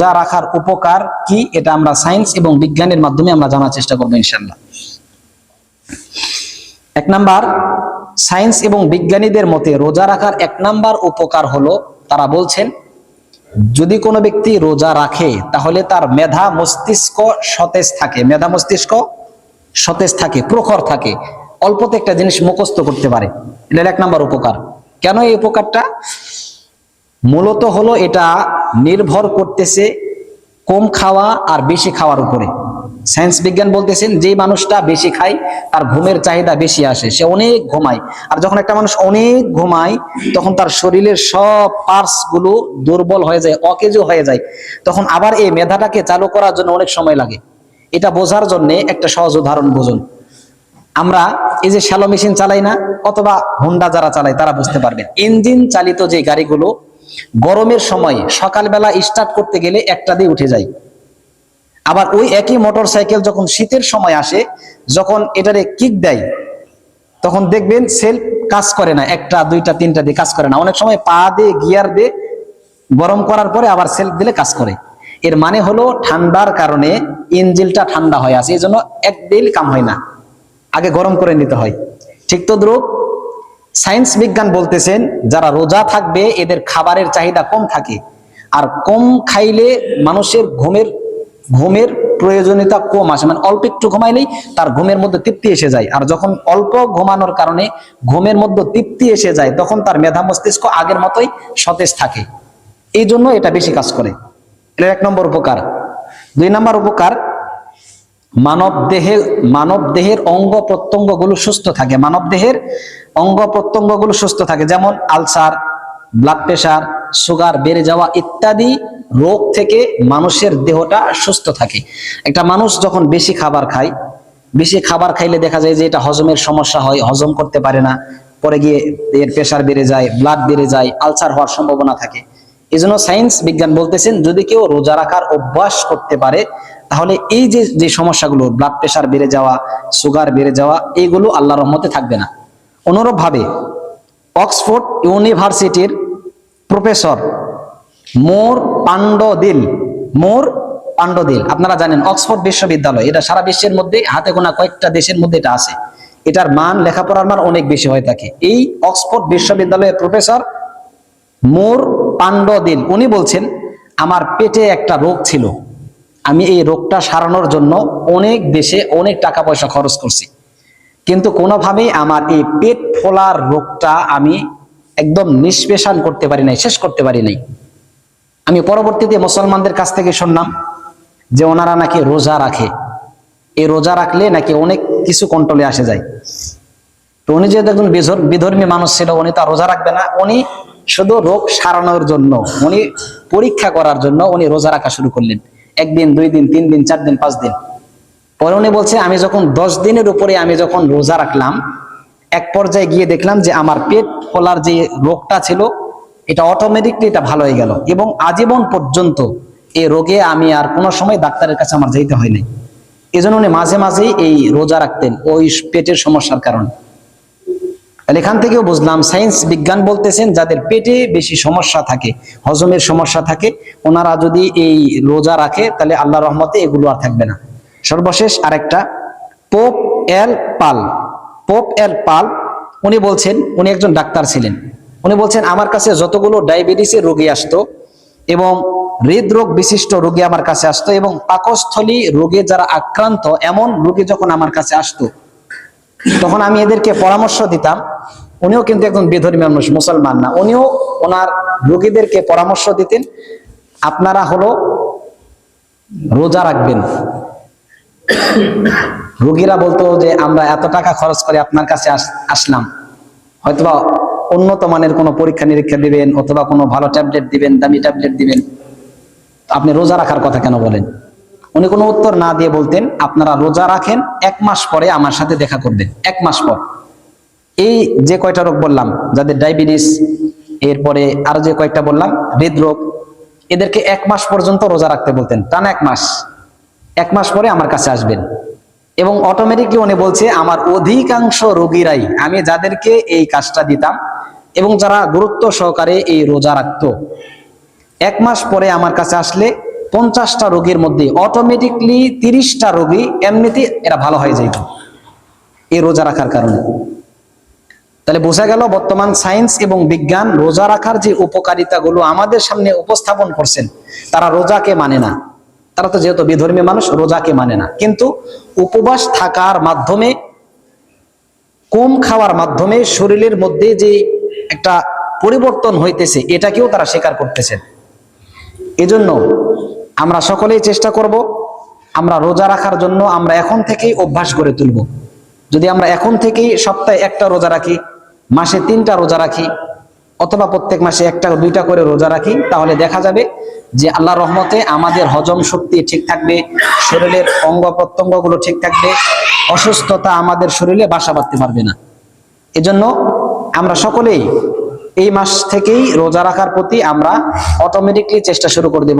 রোজা রাখার উপকার কি এটা আমরা সায়েন্স এবং বিজ্ঞানের মাধ্যমে আমরা জানার চেষ্টা করব ইনশাল্লাহ এক নাম্বার সায়েন্স এবং বিজ্ঞানীদের মতে রোজা রাখার এক নাম্বার উপকার হলো, তারা বলছেন, যদি কোনো ব্যক্তি রোজা রাখে, তাহলে তার মেধা মস্তিষ্ক সতেজ থাকে। মেধা মস্তিষ্ক সতেজ থাকে, প্রখর থাকে। অল্পতে একটা জিনিস মুখস্থ করতে পারে। এটা এক নাম্বার উপকার। কেন এই উপকারটা? মূলত হলো এটা নির্ভর করতেছে কম খাওয়া আর বেশি খাওয়ার উপরে। সায়েন্স বিজ্ঞান বলতেছেন যে মানুষটা বেশি খায়, তার ঘুমের চাহিদা বেশি আসে, সে অনেক ঘুমায়। আর যখন একটা মানুষ অনেক ঘুমায়, তখন তার শরীরের সব পার্টসগুলো দুর্বল হয়ে যায়, অকেজো হয়ে যায়। তখন আবার এই মেধাটাকে চালু করার জন্য অনেক সময় লাগে। এটা বোঝার জন্য একটা সহজ উদাহরণ বুঝুন। আমরা এই যে শ্যালো মেশিন চালাই না, অথবা হোন্ডা যারা চালায়, তারা বুঝতে পারবেন। ইঞ্জিন চালিত যে গাড়িগুলো গরমের সময় সকালবেলা স্টার্ট করতে গেলে একটা দিয়ে উঠে যায়। আবার ওই একই মোটর সাইকেল যখন শীতের সময় আসে, যখন এটারে কিক দেয়, তখন দেখবেন সেলফ কাজ করে না, একটা, দুইটা, তিনটা দিয়ে কাজ করে না। অনেক সময় পা দিয়ে গিয়ার দিয়ে গরম করার পরে আবার সেলফ দিলে কাজ করে। এর মানে হলো ঠান্ডার কারণে ইঞ্জিনটা ঠান্ডা হয়ে আছে এই জন্য এক দিল কাম হয় না। আগে গরম করে নিতে হয়। ঠিক তো, দ্রুপ? সায়েন্স বিজ্ঞান বলতেছেন, যারা রোজা থাকবে, এদের খাবারের চাহিদা কম থাকে। আর কম খাইলে মানুষের ঘুমের ঘুমের প্রয়োজনীয়তা কম আসে। মানে অল্প একটু ঘুমাইলেই তার ঘুমের মধ্যে তৃপ্তি এসে যায়। আর যখন অল্প ঘুমানোর কারণে ঘুমের মধ্যে তৃপ্তি এসে যায়, তখন তার মেধা মস্তিষ্ক আগের মতোই সতেজ থাকে। এই জন্য এটা বেশি কাজ করে। এটা এক নম্বর উপকার। দুই নম্বর উপকার মানব দেহে মানব দেহের অঙ্গ প্রত্যঙ্গগুলো সুস্থ থাকে। মানব দেহের অঙ্গ প্রত্যঙ্গগুলো সুস্থ থাকে। যেমন আলসার ব্লাড প্রেশার সুগার বেড়ে যাওয়া ইত্যাদি রোগ থেকে মানুষের দেহটা সুস্থ থাকে। একটা মানুষ যখন বেশি খাবার খায়, বেশি খাবার খাইলে দেখা যায় যে এটা হজমের সমস্যা হয়, হজম করতে পারে না। পরে গিয়ে এর প্রেশার বেড়ে যায় ব্লাড বেড়ে যায় আলসার হওয়ার সম্ভাবনা থাকে। এই জন্য সায়েন্স বিজ্ঞান বলতেছেন, যদি কেউ রোজা রাখার অভ্যাস করতে পারে, তাহলে এই যে যে সমস্যাগুলো ব্লাড প্রেশার বেড়ে যাওয়া সুগার বেড়ে যাওয়া এইগুলো আল্লাহ রহমতে থাকবে না। অনুরূপ ভাবে অক্সফোর্ড ইউনিভার্সিটির প্রফেসর মোর পান্ডদিল মোর পান্ডদিল, আপনারা জানেন, অক্সফোর্ড বিশ্ববিদ্যালয়, এটা সারা বিশ্বের মধ্যে, হাতে গোনা কয়েকটা দেশের মধ্যে এটা আছে। এটার মান, লেখাপড়ার মান অনেক বেশি হয়ে থাকে। এই অক্সফোর্ড বিশ্ববিদ্যালয়ের প্রফেসর মোর পাণ্ডদিল উনি বলছেন, আমার পেটে একটা রোগ ছিল। আমি এই রোগটা সারানোর জন্য অনেক দেশে অনেক টাকা পয়সা খরচ করছি। কিন্তু কোনোভাবেই আমার এই পেট ফোলার রোগটা আমি একদম নিষ্পেষণ করতে পারি নাই, শেষ করতে পারি নাই। আমি পরবর্তীতে মুসলমানদের কাছ থেকে শুনলাম যে ওনারা নাকি রোজা রাখে। এই রোজা রাখলে নাকি অনেক কিছু কন্ট্রোলে আসে যায়। তো উনি যেহেতু একজন বিধর- বিধর্মী মানুষ ছিল, উনি তো রোজা রাখবে না, উনি শুধু রোগ সারানোর জন্য, উনি পরীক্ষা করার জন্য উনি রোজা রাখা শুরু করলেন। একদিন, দুই দিন, তিন দিন, চার দিন, পাঁচ দিন। পরে উনি বলছে, আমি যখন দশ দিনের উপরে আমি যখন রোজা রাখলাম, এক পর্যায়ে গিয়ে দেখলাম যে আমার পেট ফোলার যে রোগটা ছিল, এটা অটোমেটিকলি এটা ভালো হয়ে গেল এবং আজীবন পর্যন্ত এই রোগে আমি আর কোনো সময় ডাক্তারের কাছে আমার যেতে হয় নাই। এই জন্য উনি মাঝে মাঝেই এই রোজা রাখতেন, ওই পেটের সমস্যার কারণে। তাহলে এখান থেকেও বুঝলাম, সায়েন্স বিজ্ঞান বলতেছেন যাদের পেটে বেশি সমস্যা থাকে, হজমের সমস্যা থাকে, ওনারা যদি এই রোজা রাখে, তাহলে আল্লাহ রহমতে এগুলো আর থাকবে না। সর্বশেষ আরেকটা, পোপ এল পাল। পোপ এল পাল, উনি বলছেন, উনি একজন ডাক্তার ছিলেন। উনি বলছেন, আমার কাছে যতগুলো ডায়াবেটিসের রোগী আসতো এবং হৃদরোগ বিশিষ্ট রোগী আমার কাছে আসতো এবং পাকস্থলী রোগে যারা আক্রান্ত, এমন রোগী যখন আমার কাছে আসতো, তখন আমি এদেরকে পরামর্শ দিতাম উনিও কিন্তু একজন বিধর্মী মানুষ, মুসলমান না। উনিও ওনার রোগীদেরকে পরামর্শ দিতেন, আপনারা হলো রোজা রাখবেন। রোগীরা বলতো যে, আমরা এত টাকা খরচ করে আপনার কাছে আসলাম। হয়তোবা উন্নত মানের কোনো পরীক্ষা নিরীক্ষা দিবেন, অথবা কোনো ভালো ট্যাবলেট দিবেন, দামি ট্যাবলেট দিবেন। আপনি রোজা রাখার কথা কেন বলেন? উনি কোনো উত্তর না দিয়ে বলতেন, আপনারা রোজা রাখেন, এক মাস পরে আমার সাথে দেখা করবেন। এক মাস পর। এই যে কয়টা রোগ বললাম, যাদের ডায়াবেটিস, এরপরে আরও যে কয়েকটা বললাম, হৃদরোগ, এদেরকে এক মাস পর্যন্ত রোজা রাখতে বলতেন, টানা এক মাস। এক মাস পরে আমার কাছে আসবেন। এবং অটোমেটিকলি উনি বলছে, আমার অধিকাংশ রোগীরাই, আমি যাদেরকে এই কাজটা দিতাম এবং যারা গুরুত্ব সহকারে এই রোজা রাখতো, এক মাস পরে আমার কাছে আসলে পঞ্চাশটা রোগীর মধ্যে অটোমেটিকলি তিরিশটা রোগী এমনিতে এরা ভালো হয়ে যাইত, এই রোজা রাখার কারণে। তাহলে বোঝা গেল বর্তমান সায়েন্স এবং বিজ্ঞান রোজা রাখার যে উপকারিতাগুলো আমাদের সামনে উপস্থাপন করছেন, তারা রোজাকে মানে না। তারা তো যেহেতু বিধর্মী মানুষ, রোজাকে মানে না। কিন্তু উপবাস থাকার মাধ্যমে, কম খাওয়ার মাধ্যমে শরীরের মধ্যে যে একটা পরিবর্তন হইতেছে, এটাকেও তারা স্বীকার করতেছেন। এজন্য আমরা সকলেই চেষ্টা করব, আমরা রোজা রাখার জন্য আমরা এখন থেকেই অভ্যাস করে তুলব। যদি আমরা এখন থেকেই সপ্তাহে একটা রোজা রাখি মাসে তিনটা রোজা রাখি, অথবা প্রত্যেক মাসে একটা, দুইটা করে রোজা রাখি, তাহলে দেখা যাবে যে আল্লাহ রহমতে আমাদের হজম শক্তি ঠিক থাকবে, শরীরের অঙ্গ প্রত্যঙ্গগুলো ঠিক থাকবে, অসুস্থতা আমাদের শরীরে বাসা বাঁধতে পারবে না। এজন্য আমরা সকলেই এই মাস থেকেই রোজা রাখার প্রতি আমরা অটোমেটিকলি চেষ্টা শুরু করে দেব।